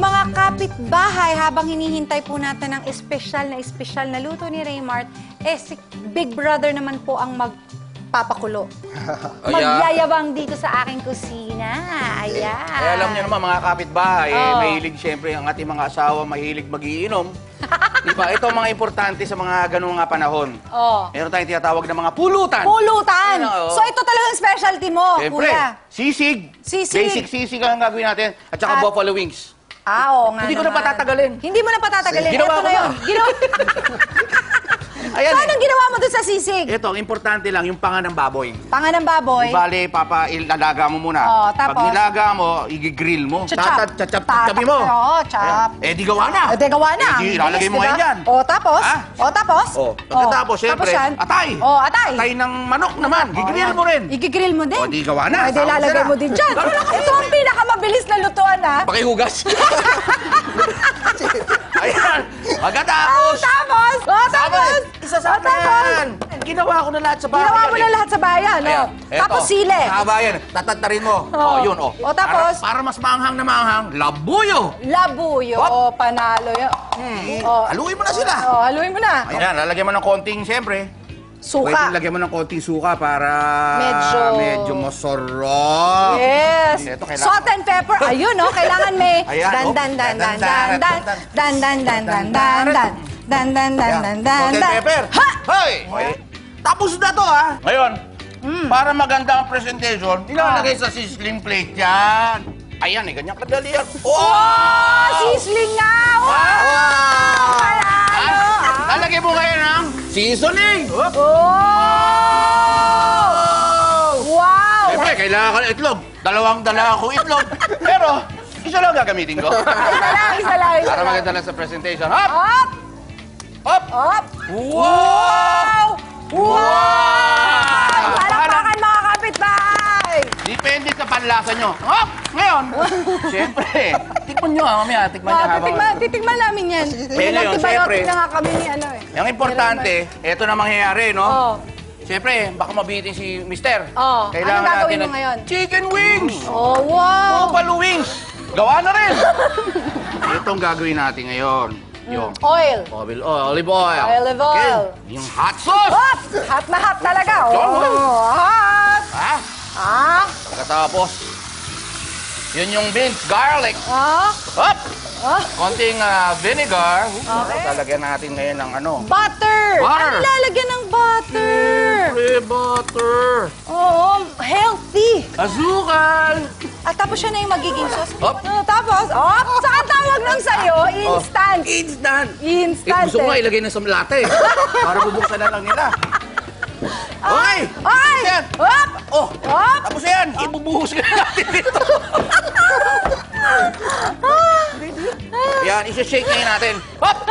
mga kapitbahay, habang hinihintay po natin ang espesyal na espesyal na luto ni Raymart, eh si Big Brother naman po ang magpapakulo. Magyayabang dito sa aking kusina. Ayan. Eh, alam niyo naman mga kapitbahay, eh, Oo. mahilig siyempre ang ating mga asawa, mahilig magiinom. Di ba? Ito ang mga importante sa mga ganung nga panahon. Oh. Meron tayong tinatawag na mga pulutan. Pulutan! Ayun, oo. So ito talagang specialty mo, Siyempre, kuya. sisig. Sisig. Basic sisig ang gagawin natin. At saka At- buffalo wings. Ah, oo nga Hindi ko na naman. patatagalin. Hindi mo na patatagalin. Ginawa Ito ko na na. yun. Ginawa... Ayan so, eh. anong ginawa mo dun sa sisig? Ito, ang importante lang, yung panga ng baboy. Panga ng baboy. Di bale, papa, ilalaga mo muna. Oo, tapos? Pag nilaga mo, igigrill mo. Chachap. Chachap, chachabi mo. Oo. Ayan. Eh, di gawa na. Eh, di gawa na. Eh, di ilalagay mo diba? ngayon yan. O, tapos? Ha? O, tapos? Oh, pagkatapos, O, syempre, tapos yan? atay. O, atay. Atay ng manok naman. Gigrill mo rin. Igigrill mo din. O, di gawa na. Ay, di lalagay mo din dyan. Ito ang pinakamabilis na lutuan, ha? Pakihugas. Ayan. Oh, Pagkatapos. tapos! O, tapos! O, tapos! yan. Ginawa ko na lahat sa bahay. Ginawa mo na lahat sa bayan, o. Ayan, eto. Tapos sili. Sa bayan, tatatarin mo. Oo. Oh, yun, oh. O, tapos? Para, para mas maanghang na maanghang, labuyo. Labuyo. Hop. O, panalo yun. Hmm. O. Haluin mo na sila. O, haluin mo na. Ayan, lalagyan mo ng konting, siyempre. Suka. Pwede lagyan mo ng konting suka para Medyo- medyo masarap. Yes. Ito, Salt and pepper. Ayun, no? Kailangan may dan oh. dan dan dan dan dan dan dan dan dan dan dan dan dan dan dan dan and dan. pepper. Ha! Hoy! Tapos na to, ha? Ngayon, para maganda ang presentation, ilalagay sa sizzling plate yan. Ayan, eh, ganyan kadali yan. Oh, Wow! sisling nga! Wow! Wow! Panalo! Ah, Lalagay mo ngayon ng seasoning. Hop. Oh! Wow! Siyempre, kailangan ka ng itlog. Dalawang dala akong itlog. Pero, isa lang gagamitin ko. Isa lang, isa lang, isa Para lang. maganda lang sa presentation. Hop! Up! Hop! Up! Wow! Wow! Wow! Palakpakan mga kapitbahay! Depende sa panlasa nyo. Hop! Ngayon, siyempre, tikman nyo ha, mamaya, tikman nyo habang... titigman, titigman namin yan. ngayon, Antibiotic syempre. na nga kami ni ano eh. Ang importante, eto na mangyayari, no? Oh. Siyempre, baka mabitin si Mister. Oh, anong gagawin mo ngayon? Chicken wings! Oh, wow! Buffalo wings! Gawa na rin! Itong gagawin natin ngayon. Yung Oil. olive oil. Olive oil. Olive oil. Okay. Yung hot sauce! Hot! Hot na hot talaga. Oh, hot! Ha? Ah? Pagkatapos, yun yung beans, garlic. Ah? Hop! Ah? Konting ah, vinegar. Okay. Talagyan natin ngayon ng ano. Butter! Butter. Ano lalagyan ng butter? Pre butter. Oo, healthy. Asukal. At tapos siya na yung magiging sauce. Hop. Ah, tapos, oh, saan tawag nung sa'yo? Instant. Instant. Eh, Instant. gusto ko nga eh. ilagay na sa latte. Para bubuksan na lang nila. Okay. Okay! Yan. Hop! Oh, Hop! tapos yan. Ibubuhos ka natin dito. Yan, isa-shake ngayon natin. Hop!